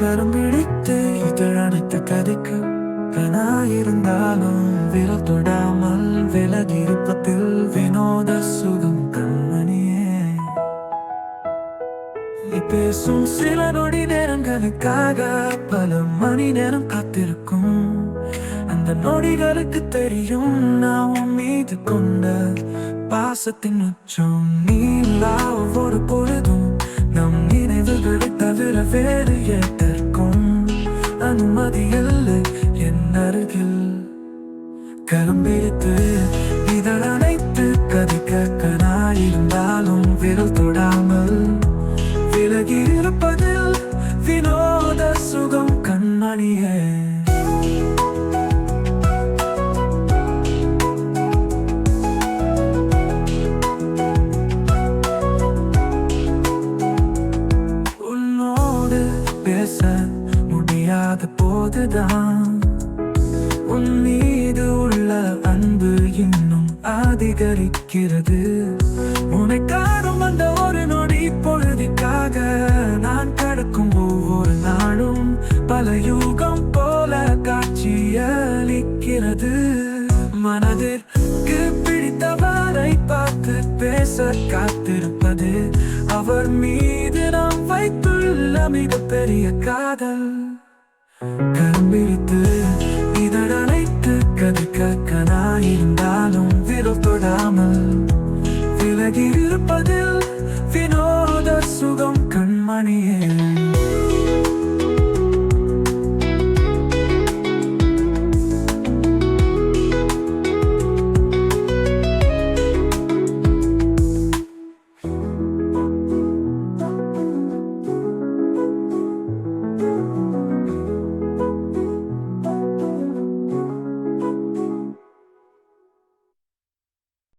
கரம் கரும்பிடித்து இதழனைத்த கதைக்கு கனாயிருந்தாலும் விரல் தொடாமல் விலகிருப்பத்தில் வினோத சுகம் கண்மணியே. பேசும் சில நொடி நேரங்களுக்காக பல மணி நேரம் காத்திருக்கும். அந்த நொடிகளுக்கு தெரியும் நான் மீது கொண்ட பாசத்தின் உச்சம். நீலா ஒரு பொழுதும் அனுமதி என் அருகில் கரும்பிடித்து இதழ் அணைத்து கதிக்க கனாயிருந்தாலும் விரல் தொடாமல் போதுதான். உன் மீது உள்ள அன்பு இன்னும் அதிகரிக்கிறது. உனக்காரும் அந்த ஒரு நொடி பொழுதுக்காக நான் கடக்கும் ஒவ்வொரு நாளும் பல யூகம் போல காட்சியளிக்கிறது. மனதிற்கு பிடித்தவரை பார்த்து பேச காத்திருப்பது அவர் மீது நாம் வைத்துள்ள மிகப்பெரிய காதல். கண்பிடித்து இதழனைத்து கதிக்க கனாயிருந்தாலும் விரல் தொடாமல் விலகி இருப்பதில் வினோத சுகம் கண்மணியே.